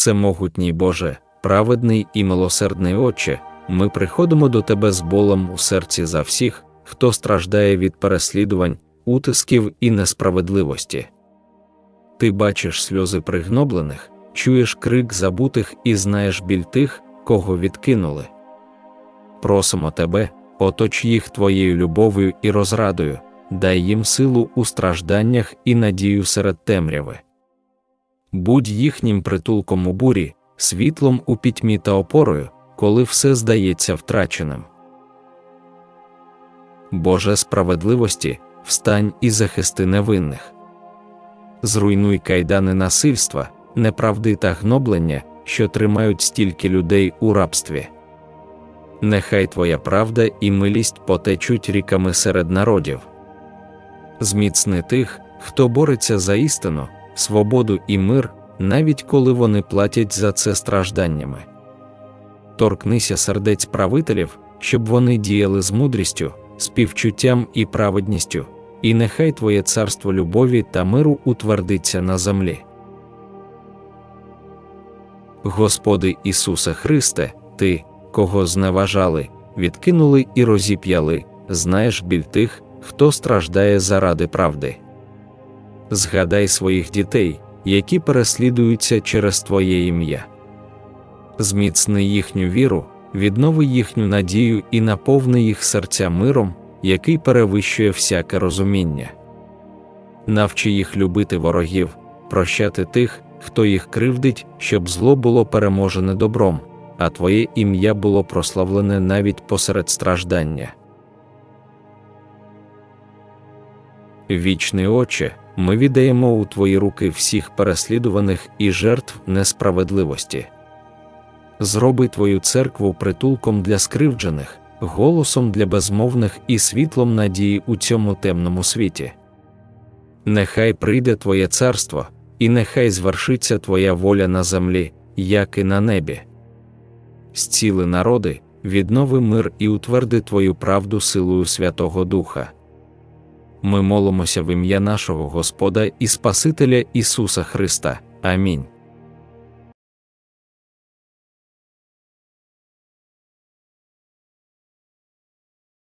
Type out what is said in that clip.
Всемогутній Боже, праведний і милосердний Отче, ми приходимо до Тебе з болем у серці за всіх, хто страждає від переслідувань, утисків і несправедливості. Ти бачиш сльози пригноблених, чуєш крик забутих і знаєш біль тих, кого відкинули. Просимо тебе, оточ їх твоєю любов'ю і розрадою, дай їм силу у стражданнях і надію серед темряви. Будь їхнім притулком у бурі, світлом у пітьмі та опорою, коли все здається втраченим. Боже справедливості, встань і захисти невинних. Зруйнуй кайдани насильства, неправди та гноблення, що тримають стільки людей у рабстві. Нехай Твоя правда і милість потечуть ріками серед народів. Зміцни тих, хто бореться за істину, свободу і мир, навіть коли вони платять за це стражданнями. Торкнися сердець правителів, щоб вони діяли з мудрістю, співчуттям і праведністю, і нехай Твоє царство любові та миру утвердиться на землі. Господи Ісусе Христе, Ти, кого зневажали, відкинули і розіп'яли, знаєш біль тих, хто страждає заради правди. Згадай своїх дітей, які переслідуються через Твоє ім'я. Зміцни їхню віру, віднови їхню надію і наповни їх серця миром, який перевищує всяке розуміння. Навчи їх любити ворогів, прощати тих, хто їх кривдить, щоб зло було переможене добром, а Твоє ім'я було прославлене навіть посеред страждання. Вічний Отче, ми віддаємо у Твої руки всіх переслідуваних і жертв несправедливості. Зроби Твою церкву притулком для скривджених, голосом для безмовних і світлом надії у цьому темному світі. Нехай прийде Твоє царство, і нехай звершиться Твоя воля на землі, як і на небі. Зціли народи, віднови мир і утверди Твою правду силою Святого Духа. Ми молимося в ім'я нашого Господа і Спасителя Ісуса Христа. Амінь.